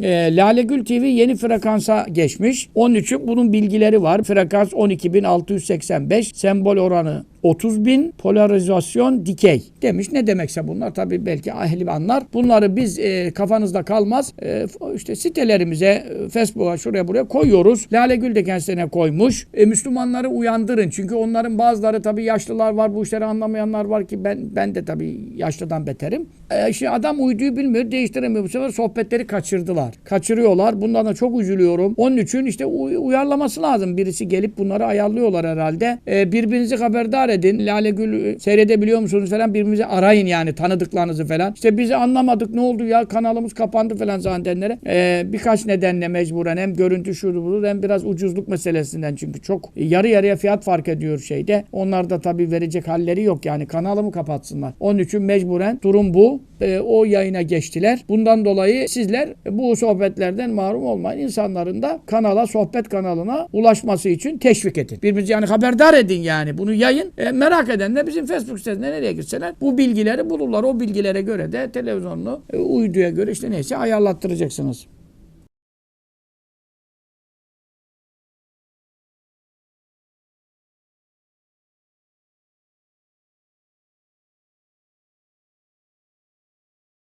E, Lale Gül TV yeni frekansa geçmiş. Onun için bunun bilgileri var. Frekans 12.685, sembol oranı 30 bin polarizasyon dikey demiş. Ne demekse bunlar tabii belki ehli anlar. Bunları biz e, kafanızda kalmaz. E, işte sitelerimize, e, Facebook'a şuraya buraya koyuyoruz. Lale Gül de kendisine koymuş. E, Müslümanları uyandırın. Çünkü onların bazıları tabii yaşlılar var, bu işleri anlamayanlar var ki ben ben de tabii yaşlıdan beterim. E, işte adam uyduyu bilmiyor, değiştiremiyor. Bu sefer sohbetleri kaçırdılar. Kaçırıyorlar. Bundan da çok üzülüyorum. Onun için işte uy- uyarlaması lazım. Birisi gelip bunları ayarlıyorlar herhalde. E, birbirinizi haberdar edin. Lale Gül e, seyredebiliyor musunuz falan birbirimizi arayın yani tanıdıklarınızı falan. İşte bizi anlamadık ne oldu ya kanalımız kapandı falan zannedenlere. E, birkaç nedenle mecburen hem görüntü şudur budur hem biraz ucuzluk meselesinden çünkü çok yarı yarıya fiyat fark ediyor şeyde. Onlar da tabii verecek halleri yok yani kanalımı kapatsınlar. Onun için mecburen durum bu. E, o yayına geçtiler. Bundan dolayı sizler bu sohbetlerden mahrum olmayın. İnsanların da kanala, sohbet kanalına ulaşması için teşvik edin. Birbirinizi yani haberdar edin yani. Bunu yayın. E, merak edenler bizim Facebook sitesine nereye gitseler bu bilgileri bulurlar. O bilgilere göre de televizyonunu e, uyduya göre işte neyse ayarlattıracaksınız.